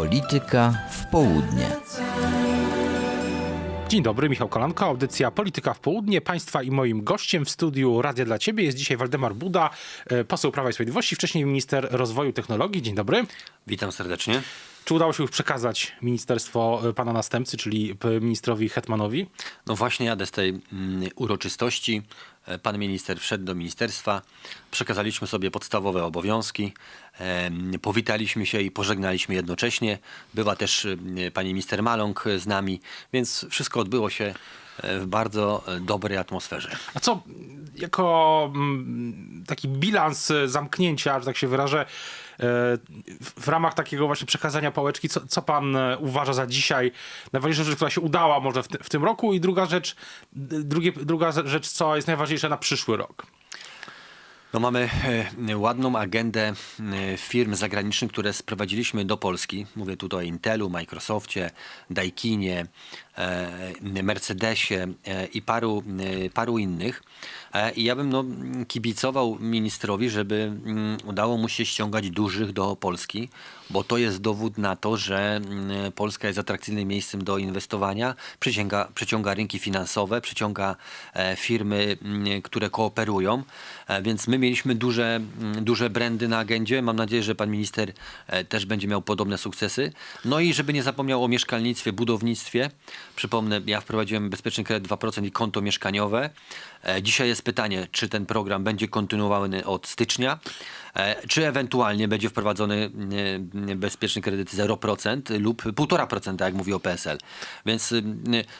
Polityka w południe. Dzień dobry, Michał Kolanko, audycja Polityka w Południe. Państwa i moim gościem w studiu Radia dla Ciebie jest dzisiaj Waldemar Buda, e, poseł Prawa i Sprawiedliwości, wcześniej minister rozwoju technologii. Dzień dobry. Witam serdecznie. Czy udało się już przekazać ministerstwo e, pana następcy, czyli ministrowi Hetmanowi? No właśnie jadę z tej mm, uroczystości. E, Pan minister wszedł do ministerstwa. Przekazaliśmy sobie podstawowe obowiązki. Powitaliśmy się i pożegnaliśmy jednocześnie. Była też mm, pani minister Maląg z nami, więc wszystko odbyło się e, w bardzo e, dobrej atmosferze. A co jako mm, taki bilans e, zamknięcia, że tak się wyrażę, e, w- ramach takiego właśnie przekazania pałeczki, co, co pan e, uważa za dzisiaj najważniejsza rzecz, która się udała może w, w tym roku i druga rzecz, drugie, druga rzecz, co jest najważniejsza na przyszły rok? No mamy e, ładną agendę e, firm zagranicznych, które sprowadziliśmy do Polski. Mówię tutaj o Intelu, Microsoftie, Daikinie, e, Mercedesie i paru, paru innych. I ja bym no, kibicował ministrowi, żeby mm, udało mu się ściągać dużych do Polski, bo to jest dowód na to, że mm, Polska jest atrakcyjnym miejscem do inwestowania, przyciąga, przyciąga rynki finansowe, przyciąga firmy, mm, które kooperują, więc my mieliśmy duże, mm, duże brandy na agendzie. Mam nadzieję, że pan minister e, też będzie miał podobne sukcesy. No i żeby nie zapomniał o mieszkalnictwie, budownictwie. Przypomnę, ja wprowadziłem bezpieczny kredyt 2% i konto mieszkaniowe. E, Dzisiaj jest pytanie, czy ten program będzie kontynuowany od stycznia, e, czy ewentualnie będzie wprowadzony e, bezpieczny kredyt 0% lub 1,5%, tak jak mówi o PSL. Więc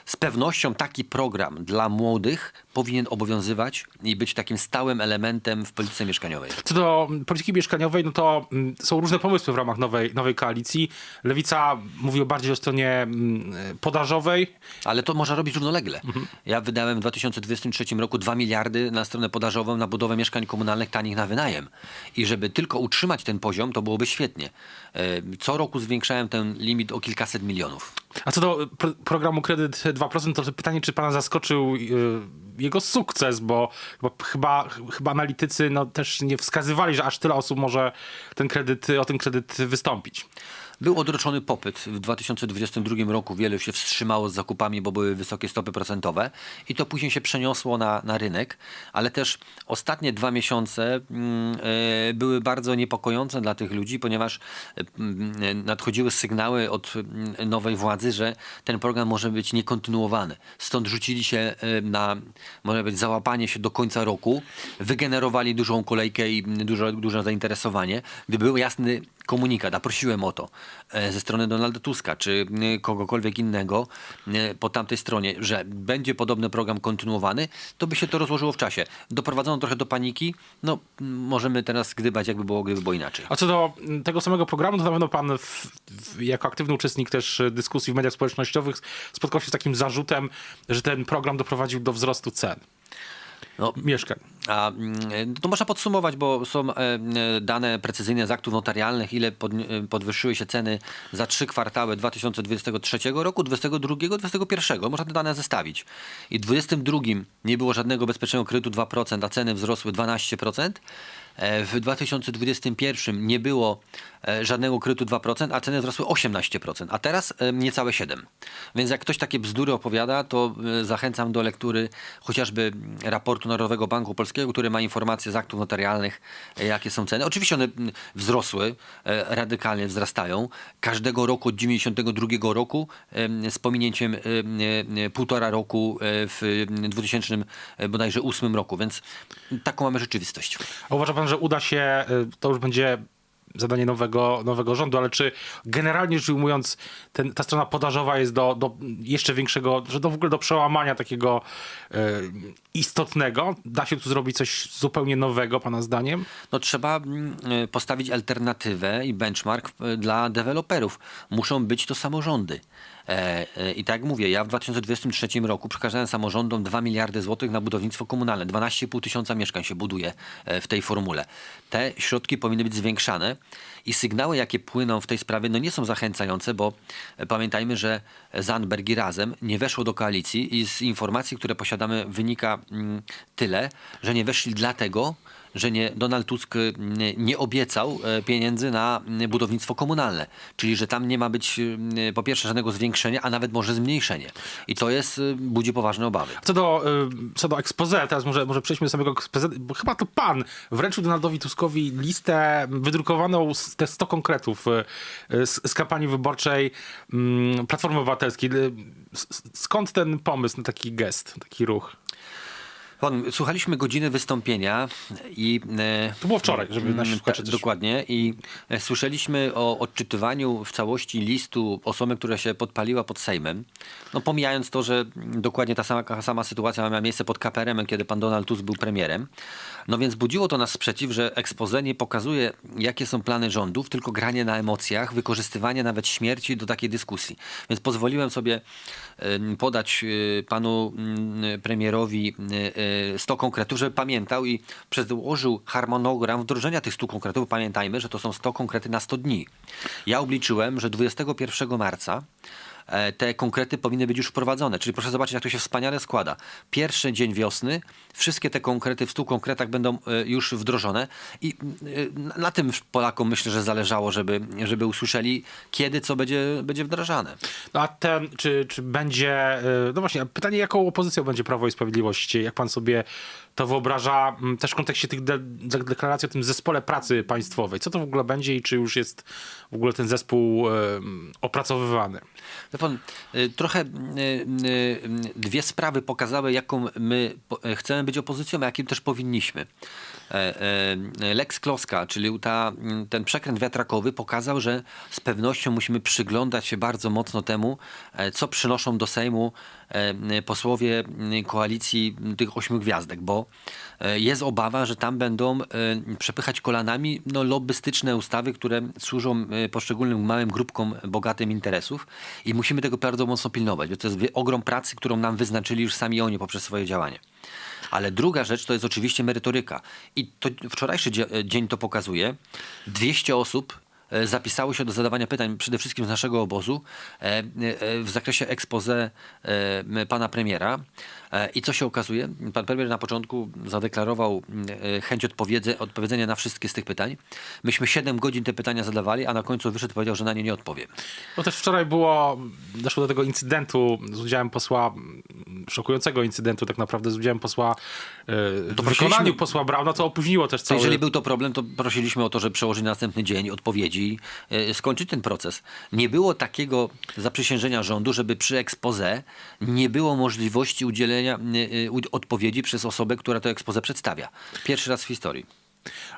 z pewnością taki program dla młodych powinien obowiązywać i być takim stałym elementem w polityce mieszkaniowej. Co do polityki mieszkaniowej, no to mm, są różne pomysły w ramach nowej, nowej koalicji. Lewica mówi o bardziej o stronie mm, podażowej. Ale to można robić równolegle. Ja wydałem w 2023 roku 2 miliardy na stronę podażową na budowę mieszkań komunalnych tanich na wynajem. I żeby tylko utrzymać ten poziom, to byłoby świetnie. E, Co roku zwiększałem ten limit o kilkaset milionów. A co do pro programu Kredyt 2%, to pytanie, czy pana zaskoczył y, jego sukces, bo chyba, chyba analitycy no, też nie wskazywali, że aż tyle osób może ten kredyt, o ten kredyt wystąpić. Był odroczony popyt w 2022 roku. Wiele się wstrzymało z zakupami, bo były wysokie stopy procentowe i to później się przeniosło na, na rynek, ale też ostatnie dwa miesiące e, były bardzo niepokojące dla tych ludzi, ponieważ mm, nadchodziły sygnały od mm, nowej władzy, że ten program może być niekontynuowany. Stąd rzucili się e, na, może być, załapanie się do końca roku, wygenerowali dużą kolejkę i dużo, duże zainteresowanie. Gdyby był jasny komunikat, a prosiłem o to e, ze strony Donalda Tuska, czy e, kogokolwiek innego e, po tamtej stronie, że będzie podobny program kontynuowany, to by się to rozłożyło w czasie. Doprowadzono trochę do paniki, no możemy teraz gdybać, jakby było, gdyby było inaczej. A co do mm, tego samego programu, to na pewno pan w, w, jako aktywny uczestnik też dyskusji w mediach społecznościowych spotkał się z takim zarzutem, że ten program doprowadził do wzrostu cen No, mieszkań. A mm, to można podsumować, bo są e, e, dane precyzyjne z aktów notarialnych, ile podni- e, podwyższyły się ceny za trzy kwartały 2023 roku, 2022, 2021. Można te dane zestawić. I w 2022 nie było żadnego bezpiecznego kredytu 2%, a ceny wzrosły 12%. E, W 2021 nie było żadnego kredytu 2%, a ceny wzrosły 18%, a teraz e, niecałe 7%. Więc jak ktoś takie bzdury opowiada, to e, zachęcam do lektury chociażby raportu Narodowego Banku Polskiego, który ma informacje z aktów notarialnych, e, jakie są ceny. Oczywiście one wzrosły, e, radykalnie wzrastają. Każdego roku od 92 roku z pominięciem em, e, półtora roku e, w 2000 e, bodajże 8 roku, więc taką mamy rzeczywistość. A uważa pan, że uda się, to już będzie zadanie nowego, nowego rządu, ale czy generalnie rzecz ujmując ten, ta strona podażowa jest do, do jeszcze większego, że do w ogóle do przełamania takiego y, istotnego? Da się tu zrobić coś zupełnie nowego, pana zdaniem? No trzeba mm, e, postawić alternatywę i benchmark e, dla deweloperów. Muszą być to samorządy. E, e, I tak jak mówię, ja w 2023 roku przekazałem samorządom 2 miliardy złotych na budownictwo komunalne. 12,5 tysiąca mieszkań się buduje e, w tej formule. Te środki powinny być zwiększane i sygnały, jakie płyną w tej sprawie, no nie są zachęcające, bo pamiętajmy, że Zandberg i Razem nie weszło do koalicji i z informacji, które posiadamy wynika mm, tyle, że nie weszli dlatego, że nie, Donald Tusk y, nie, obiecał e, pieniędzy na y, budownictwo komunalne. Czyli, że tam nie ma być po pierwsze żadnego zwiększenia, a nawet może zmniejszenie. I to jest, budzi poważne obawy. Co do, co do expose, teraz może, może przejdźmy do samego expose, bo chyba to pan wręczył Donaldowi Tuskowi listę wydrukowaną z te 100 konkretów z, z kampanii wyborczej mm, Platformy Obywatelskiej. Skąd ten pomysł na taki gest, taki ruch? Pan, słuchaliśmy godziny wystąpienia i... e, To było wczoraj, żeby nasi Mm, słuchacze ta- też- Dokładnie. I e, słyszeliśmy o odczytywaniu w całości listu osoby, która się podpaliła pod Sejmem. No pomijając to, że dokładnie ta sama, sama sytuacja miała miejsce pod KPRM, kiedy pan Donald Tusk był premierem. No więc budziło to nas sprzeciw, że expose nie pokazuje, jakie są plany rządów, tylko granie na emocjach, wykorzystywanie nawet śmierci do takiej dyskusji. Więc pozwoliłem sobie podać y, panu mm, premierowi y, y, 100 konkretów, żeby pamiętał i przedłożył harmonogram wdrożenia tych 100 konkretów. Pamiętajmy, że to są 100 konkrety na 100 dni. Ja obliczyłem, że 21 marca te konkrety powinny być już wprowadzone. Czyli proszę zobaczyć, jak to się wspaniale składa. Pierwszy dzień wiosny, wszystkie te konkrety w 100 konkretach będą e, już wdrożone i e, na- tym Polakom myślę, że zależało, żeby, żeby usłyszeli, kiedy co będzie, będzie wdrażane. No a ten, czy, czy będzie, no właśnie, pytanie, jaką opozycją będzie Prawo i Sprawiedliwość? Jak pan sobie to wyobraża też w kontekście tych de- de- deklaracji o tym zespole pracy państwowej? Co to w ogóle będzie i czy już jest w ogóle ten zespół opracowywany? Wie pan, y, trochę y, y, dwie sprawy pokazały, jaką my chcemy być opozycją, a jakim też powinniśmy. E, e, Lex Kloska, czyli ta, ten przekręt wiatrakowy pokazał, że z pewnością musimy przyglądać się bardzo mocno temu, e, co przynoszą do Sejmu posłowie koalicji tych ośmiu gwiazdek, bo jest obawa, że tam będą przepychać kolanami no, lobbystyczne ustawy, które służą poszczególnym małym grupkom bogatym interesów i musimy tego bardzo mocno pilnować, bo to jest ogrom pracy, którą nam wyznaczyli już sami oni poprzez swoje działanie. Ale druga rzecz to jest oczywiście merytoryka. I to wczorajszy dzie- dzień to pokazuje. 200 osób e, zapisało się do zadawania pytań, przede wszystkim z naszego obozu, e, e, w zakresie expose pana premiera. I co się okazuje? Pan premier na początku zadeklarował chęć odpowiedze, odpowiedzenia na wszystkie z tych pytań. Myśmy 7 godzin te pytania zadawali, a na końcu wyszedł i powiedział, że na nie nie odpowiem. No też wczoraj było, doszło do tego incydentu z udziałem posła, szokującego incydentu tak naprawdę z udziałem posła, y, w wykonaniu posła Brauna, co opóźniło też cały... jeżeli był to problem, to prosiliśmy o to, żeby przełożyć na następny dzień odpowiedzi i e, skończyć ten proces. Nie było takiego zaprzysiężenia rządu, żeby przy expose nie było możliwości udzielenia e, e, odpowiedzi przez osobę, która to expose przedstawia. Pierwszy raz w historii.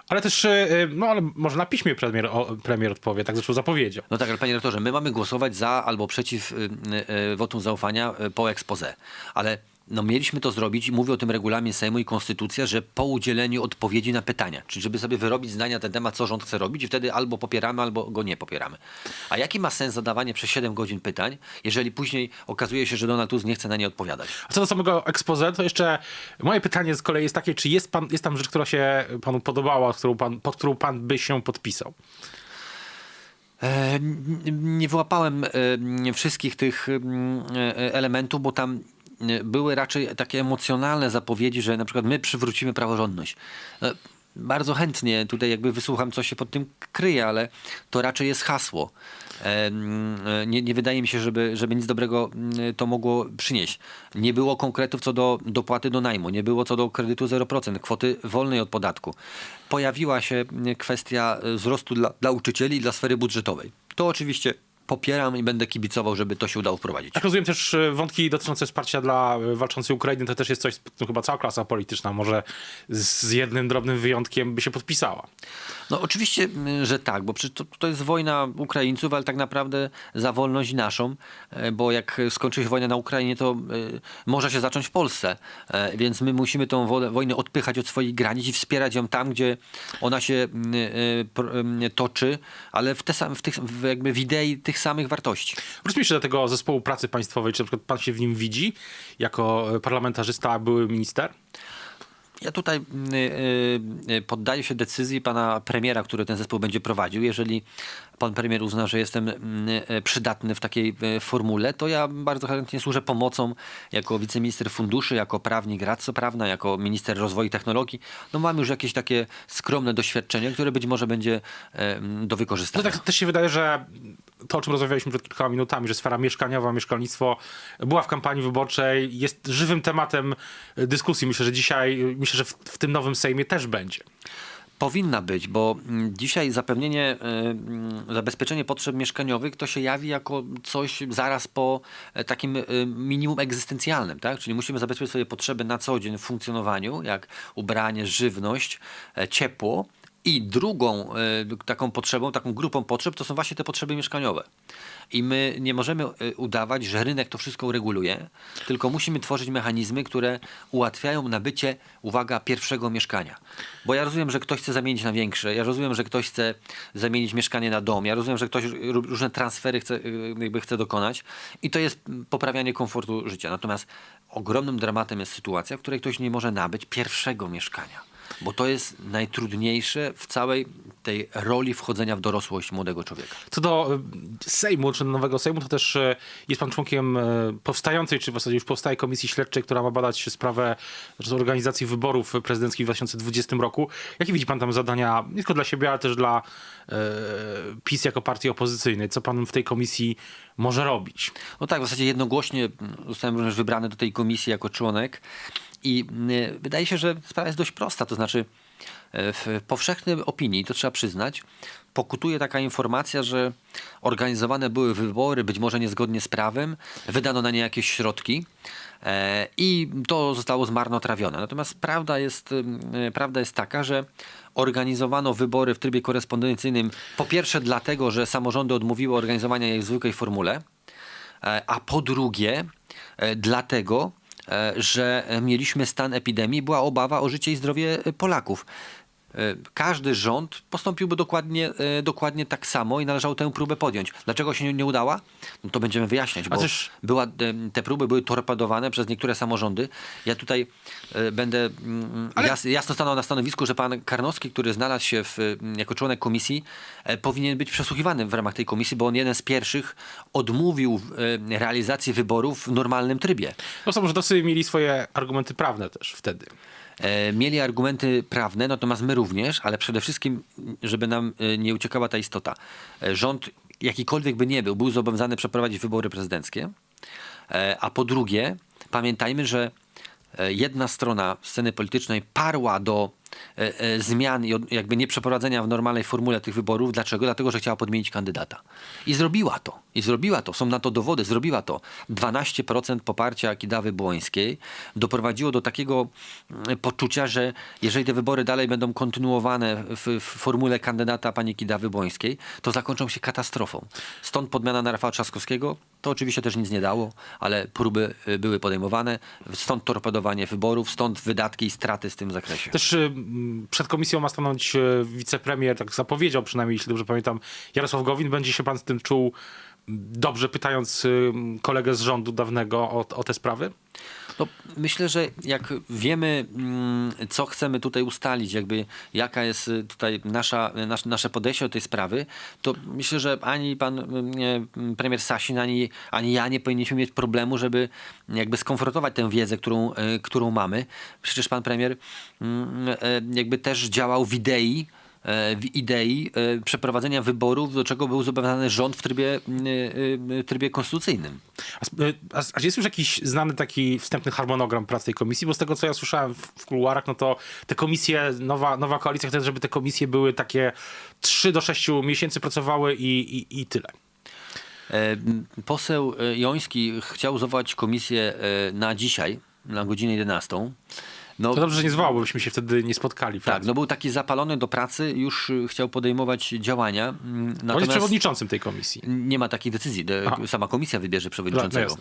Ale też, y, no ale może na piśmie premier, premier odpowie, tak zresztą zapowiedział. No tak, ale panie rektorze, my mamy głosować za albo przeciw y, y, y, wotum zaufania po expose. Ale no mieliśmy to zrobić i mówi o tym regulamin Sejmu i Konstytucja, że po udzieleniu odpowiedzi na pytania. Czyli żeby sobie wyrobić zdania na ten temat, co rząd chce robić i wtedy albo popieramy, albo go nie popieramy. A jaki ma sens zadawanie przez 7 godzin pytań, jeżeli później okazuje się, że Donald Tusk nie chce na nie odpowiadać? A co do samego expose, to jeszcze moje pytanie z kolei jest takie, czy jest, pan, jest tam rzecz, która się panu podobała, którą pan, pod którą pan by się podpisał? E, Nie wyłapałem e, wszystkich tych mm, e, elementów, bo tam były raczej takie emocjonalne zapowiedzi, że na przykład my przywrócimy praworządność. E, Bardzo chętnie tutaj jakby wysłucham, co się pod tym kryje, ale to raczej jest hasło. E, Nie, nie wydaje mi się, żeby, żeby nic dobrego mm, to mogło przynieść. Nie było konkretów co do dopłaty do najmu, nie było co do kredytu 0%, kwoty wolnej od podatku. Pojawiła się kwestia e, wzrostu dla, dla i dla sfery budżetowej. To oczywiście popieram i będę kibicował, żeby to się udało wprowadzić. Jak rozumiem też y, wątki dotyczące wsparcia dla y, walczącej Ukrainy, to też jest coś, no chyba cała klasa polityczna może z jednym drobnym wyjątkiem by się podpisała. No oczywiście, że tak, bo przecież to, to jest wojna Ukraińców, ale tak naprawdę za wolność naszą, e, bo jak skończy się wojna na Ukrainie, to e, może się zacząć w Polsce, E, więc my musimy tą wo- wojnę odpychać od swoich granic i wspierać ją tam, gdzie ona się e, toczy, ale w, te w, tych, w, jakby w idei tych samych wartości. Wróćmy jeszcze do tego zespołu pracy państwowej. Czy na przykład pan się w nim widzi jako y, parlamentarzysta, były minister? Ja tutaj y, y, y, poddaję się decyzji pana premiera, który ten zespół będzie prowadził. Jeżeli pan premier uzna, że jestem y, y, przydatny w takiej y, formule, to ja bardzo chętnie służę pomocą jako wiceminister funduszy, jako prawnik, radca prawna, jako minister rozwoju technologii. No mam już jakieś takie skromne doświadczenie, które być może będzie e, do No wykorzystania. tak też się wydaje, że to, o czym rozmawialiśmy przed kilkoma minutami, że sfera mieszkaniowa, mieszkalnictwo była w kampanii wyborczej, jest żywym tematem dyskusji. Myślę, że dzisiaj, myślę, że w, w tym nowym Sejmie też będzie. Powinna być, bo dzisiaj zapewnienie, mm, zabezpieczenie potrzeb mieszkaniowych to się jawi jako coś zaraz po e, takim y, minimum egzystencjalnym, tak? Czyli musimy zabezpieczyć swoje potrzeby na co dzień w funkcjonowaniu, jak ubranie, żywność, e, ciepło. I drugą e, taką potrzebą, taką grupą potrzeb to są właśnie te potrzeby mieszkaniowe. I my nie możemy e, udawać, że rynek to wszystko ureguluje, tylko musimy tworzyć mechanizmy, które ułatwiają nabycie, uwaga, pierwszego mieszkania. Bo ja rozumiem, że ktoś chce zamienić na większe, ja rozumiem, że ktoś chce zamienić mieszkanie na dom, ja rozumiem, że ktoś ró- różne transfery chce, e, jakby chce dokonać i to jest poprawianie komfortu życia. Natomiast ogromnym dramatem jest sytuacja, w której ktoś nie może nabyć pierwszego mieszkania. Bo to jest najtrudniejsze w całej tej roli wchodzenia w dorosłość młodego człowieka. Co do e, Sejmu, czy nowego Sejmu, to też e, jest pan członkiem e, powstającej, czy w zasadzie już powstaje komisji śledczej, która ma badać sprawę z organizacji wyborów prezydenckich w 2020 roku. Jakie widzi pan tam zadania, nie tylko dla siebie, ale też dla PiS jako partii opozycyjnej? Co pan w tej komisji może robić? No tak, w zasadzie jednogłośnie mm, zostałem również wybrany do tej komisji jako członek i y, wydaje się, że sprawa jest dość prosta, to znaczy e, w powszechnej opinii, to trzeba przyznać, pokutuje taka informacja, że organizowane były wybory, być może niezgodnie z prawem, wydano na nie jakieś środki e, i to zostało zmarnotrawione. Natomiast prawda jest, y, prawda jest taka, że organizowano wybory w trybie korespondencyjnym po pierwsze dlatego, że samorządy odmówiły organizowania ich w zwykłej formule, E, a po drugie dlatego, że mieliśmy stan epidemii, była obawa o życie i zdrowie e, Polaków. E, Każdy rząd postąpiłby dokładnie, e, dokładnie tak samo i należało tę próbę podjąć. Dlaczego się nie- udała? No to będziemy wyjaśniać, bo też- była, e, te próby były torpedowane przez niektóre samorządy. Ja tutaj będę mm, Ale- jas, jasno stanął na stanowisku, że pan Karnowski, który znalazł się w, mm, jako członek komisji, powinien być przesłuchiwany w ramach tej komisji, bo on jeden z pierwszych odmówił realizacji wyborów w normalnym trybie. No samorządowcy mieli swoje argumenty prawne też wtedy. E, Mieli argumenty prawne, natomiast my również, ale przede wszystkim, żeby nam e, nie uciekała ta istota. E, Rząd, jakikolwiek by nie był, był zobowiązany przeprowadzić wybory prezydenckie. A po drugie, pamiętajmy, że jedna strona sceny politycznej parła do zmian i jakby nie przeprowadzenia w normalnej formule tych wyborów. Dlaczego? Dlatego, że chciała podmienić kandydata. I zrobiła to. I zrobiła to. Są na to dowody. Zrobiła to. 12% poparcia Kidawy Błońskiej doprowadziło do takiego mm, poczucia, że jeżeli te wybory dalej będą kontynuowane w, w formule kandydata pani Kidawy Błońskiej, to zakończą się katastrofą. Stąd podmiana na Rafała Trzaskowskiego. To oczywiście też nic nie dało, ale próby y, były podejmowane. Stąd torpedowanie wyborów, stąd wydatki i straty w tym zakresie. Też y, przed komisją ma stanąć y, wicepremier, tak zapowiedział przynajmniej, jeśli dobrze pamiętam, Jarosław Gowin. Będzie się pan z tym czuł dobrze, pytając y, kolegę z rządu dawnego o, o te sprawy? No, myślę, że jak wiemy, mm, co chcemy tutaj ustalić, jakby jaka jest y, tutaj nasza, nasz, nasze podejście do tej sprawy, to myślę, że ani pan mm, premier Sasin, ani, ani ja nie powinniśmy mieć problemu, żeby jakby skonfrontować tę wiedzę, którą, y, którą mamy. Przecież pan premier mm, jakby też działał w idei, w idei e, przeprowadzenia wyborów, do czego był zobowiązany rząd w trybie, y, trybie konstytucyjnym. A, a, a jest już jakiś znany taki wstępny harmonogram prac tej komisji? Bo z tego, co ja słyszałem w, w kuluarach, no to te komisje, nowa, nowa koalicja chce, żeby te komisje były takie 3 do 6 miesięcy pracowały i, i, i tyle. E, Poseł e, Joński chciał zwołać komisję e, na dzisiaj, na godzinę 11. No, To dobrze, że nie zwołał, bo byśmy się wtedy nie spotkali. tak, no był taki zapalony do pracy, już e, chciał podejmować działania. mm, On jest Natomiast przewodniczącym tej komisji. nie ma takiej decyzji. De- Aha. Sama komisja wybierze przewodniczącego. No,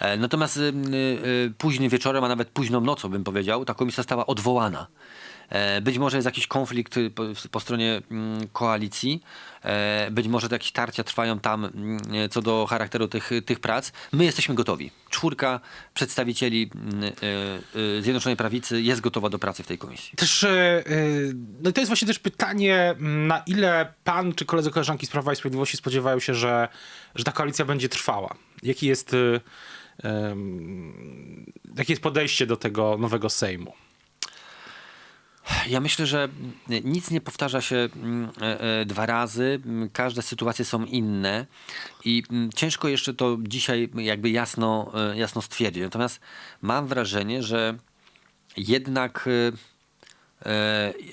no E, Natomiast e, e, późnym wieczorem, a nawet późną nocą bym powiedział, ta komisja została odwołana. E, Być może jest jakiś konflikt y, po, stronie mm, koalicji, e, być może jakieś tarcia trwają tam mm, co do charakteru tych, tych prac. My jesteśmy gotowi. Czwórka przedstawicieli mm, e, Zjednoczonej Prawicy jest gotowa do pracy w tej komisji. Też, no to jest właśnie też pytanie, na ile pan czy koledzy, koleżanki z Prawa i Sprawiedliwości spodziewają się, że, że ta koalicja będzie trwała? Jaki jest, em, jakie jest podejście do tego nowego Sejmu? Ja myślę, że nic nie powtarza się mm, e, e, dwa razy. Każde sytuacje są inne i mm, ciężko jeszcze to dzisiaj jakby jasno, e, jasno stwierdzić. Natomiast mam wrażenie, że jednak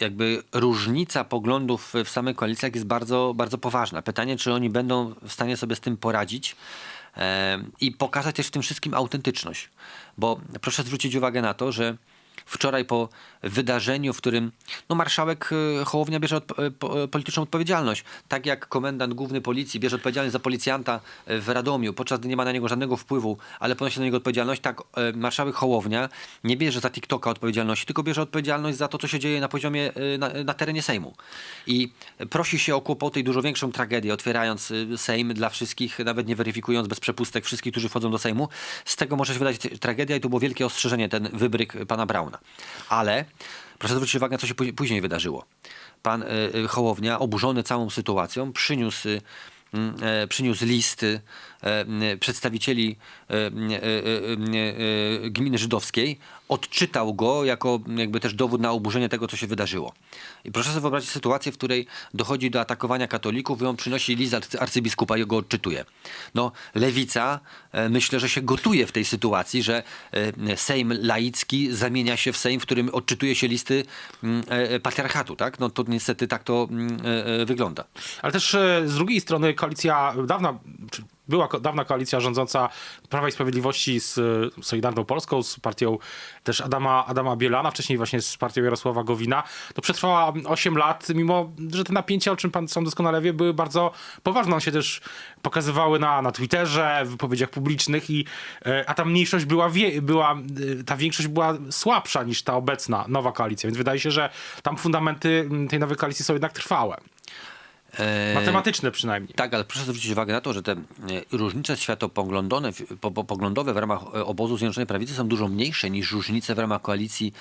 jakby różnica poglądów w samych koalicjach jest bardzo, bardzo poważna. Pytanie, czy oni będą w stanie sobie z tym poradzić i pokazać też w tym wszystkim autentyczność. Bo proszę zwrócić uwagę na to, że wczoraj po wydarzeniu, w którym no, marszałek e, Hołownia bierze e, e, polityczną odpowiedzialność. Tak jak komendant główny policji bierze odpowiedzialność za policjanta w Radomiu, podczas gdy nie ma na niego żadnego wpływu, ale ponosi na niego odpowiedzialność, tak marszałek Hołownia nie bierze za TikToka odpowiedzialności, tylko bierze odpowiedzialność za to, co się dzieje na poziomie, na, na terenie Sejmu. I prosi się o kłopoty i dużo większą tragedię, otwierając Sejm dla wszystkich, nawet nie weryfikując bez przepustek wszystkich, którzy wchodzą do Sejmu. Z tego może się wydać tragedia i to było wielkie ostrzeżenie, ten wybryk pana Brauna. Ale proszę zwrócić uwagę, co się pó- później wydarzyło. Pan e, e, Hołownia, oburzony całą sytuacją, przyniósł e, m, e, przyniósł przedstawicieli gminy żydowskiej, odczytał go jako jakby też dowód na oburzenie tego, co się wydarzyło. I proszę sobie wyobrazić sytuację, w której dochodzi do atakowania katolików i on przynosi list arcy- arcybiskupa i go odczytuje. No, lewica e, myślę, że się gotuje w tej sytuacji, że e, Sejm laicki zamienia się w Sejm, w którym odczytuje się listy e, patriarchatu, tak? No to niestety tak to wygląda. Ale też z drugiej strony koalicja, dawna, była dawna koalicja rządząca Prawa i Sprawiedliwości z e, Solidarną Polską, z partią też Adama, Adama Bielana, wcześniej właśnie z partią Jarosława Gowina, to przetrwała 8 lat, mimo że te napięcia, o czym pan sam doskonale wie, były bardzo poważne. One się też pokazywały na, na Twitterze, w wypowiedziach publicznych, i, e, a ta mniejszość była, wie, była, e, ta większość była słabsza niż ta obecna nowa koalicja, więc wydaje się, że tam fundamenty tej nowej koalicji są jednak trwałe. E, Matematyczne przynajmniej. Tak, ale proszę zwrócić uwagę na to, że te e, różnice światopoglądowe w- po, po, poglądowe w ramach e, obozu Zjednoczonej Prawicy są dużo mniejsze niż różnice w ramach koalicji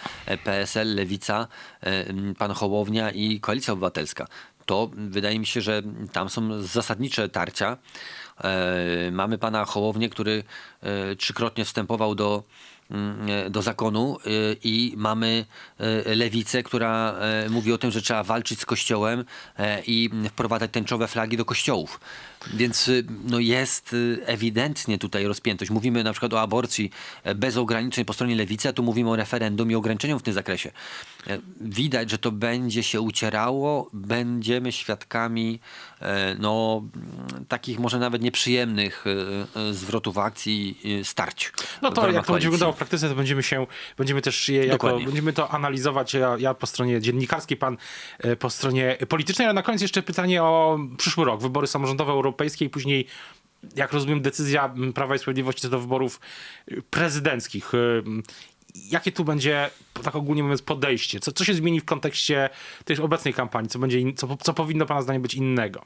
PSL, Lewica, pan Hołownia i Koalicja Obywatelska. To wydaje mi się, że tam są zasadnicze tarcia. Mamy pana Hołownię, który trzykrotnie wstępował do do zakonu e, i mamy e, lewicę, która e, mówi o tym, że trzeba walczyć z kościołem e, i wprowadzać tęczowe flagi do kościołów. Więc y, no jest y, ewidentnie tutaj rozpiętość. Mówimy na przykład o aborcji e, bez ograniczeń po stronie lewicy, a tu mówimy o referendum i ograniczeniu w tym zakresie. E, Widać, że to będzie się ucierało, będziemy świadkami e, no, takich może nawet nieprzyjemnych zwrotów akcji, starć. No to jak to będzie wyglądało w praktyce, to będziemy się, będziemy też je jako, Dokładnie. będziemy to analizować, ja, ja po stronie dziennikarskiej, pan po stronie politycznej, ale na koniec jeszcze pytanie o przyszły rok, wybory samorządowe europejskie i później jak rozumiem, decyzja Prawa i Sprawiedliwości co do wyborów y, prezydenckich. Y, Jakie tu będzie, tak ogólnie mówiąc, podejście? Co, co się zmieni w kontekście tej obecnej kampanii? Co, będzie co, co powinno Pana zdaniem być innego?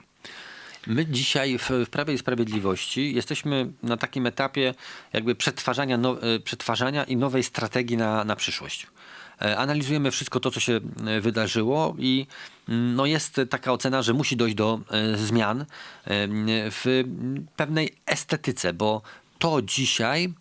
My dzisiaj w, w Prawie i Sprawiedliwości jesteśmy na takim etapie jakby przetwarzania, no, e, przetwarzania i nowej strategii na, na przyszłość. E, Analizujemy wszystko to, co się e, wydarzyło i mm, no jest taka ocena, że musi dojść do e, zmian w pewnej estetyce, bo to dzisiaj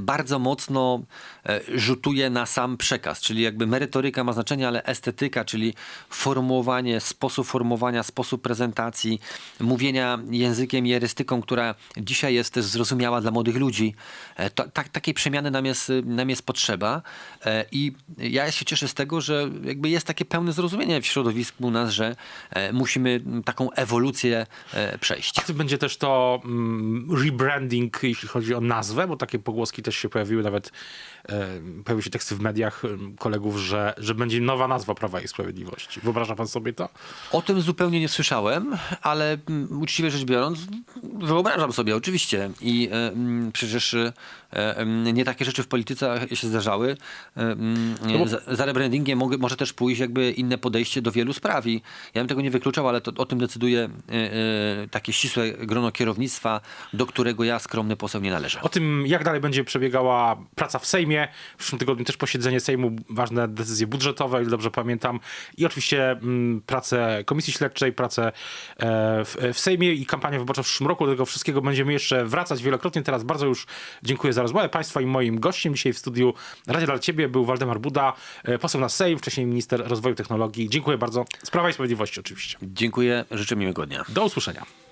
bardzo mocno e, rzutuje na sam przekaz, czyli jakby merytoryka ma znaczenie, ale estetyka, czyli formułowanie, sposób formułowania, sposób prezentacji, mówienia językiem i erystyką, która dzisiaj jest też zrozumiała dla młodych ludzi. E, To, tak, takiej przemiany nam jest, nam jest potrzeba E, i ja się cieszę z tego, że jakby jest takie pełne zrozumienie w środowisku u nas, że e, musimy taką ewolucję e, przejść. Czy będzie też to mm, rebranding, jeśli chodzi o nazwę, bo takie pogłoski też się pojawiły, nawet e, pojawiły się teksty w mediach e, kolegów, że, że będzie nowa nazwa Prawa i Sprawiedliwości. Wyobraża pan sobie to? O tym zupełnie nie słyszałem, ale mm, uczciwie rzecz biorąc, wyobrażam sobie oczywiście. I mm, przecież nie takie rzeczy w polityce się zdarzały. E, bo- za, rebrandingiem może też pójść jakby inne podejście do wielu spraw. I ja bym tego nie wykluczał, ale to, o tym decyduje e, e, takie ścisłe grono kierownictwa, do którego ja skromny poseł nie należę. O tym, jak dalej będzie przebiegała praca w Sejmie. W przyszłym tygodniu też posiedzenie Sejmu, ważne decyzje budżetowe, ile dobrze pamiętam. I oczywiście mm, pracę Komisji Śledczej, pracę e, w, w Sejmie i kampania wyborcza w przyszłym roku. Do tego wszystkiego będziemy jeszcze wracać wielokrotnie. Teraz bardzo już dziękuję za rozmowę. Państwa i moim gościem dzisiaj w studiu Radia dla Ciebie był Waldemar Buda, e, poseł na Sejm, wcześniej minister rozwoju technologii. Dziękuję bardzo. Sprawa i Sprawiedliwości oczywiście. Dziękuję, życzę miłego dnia. Do usłyszenia.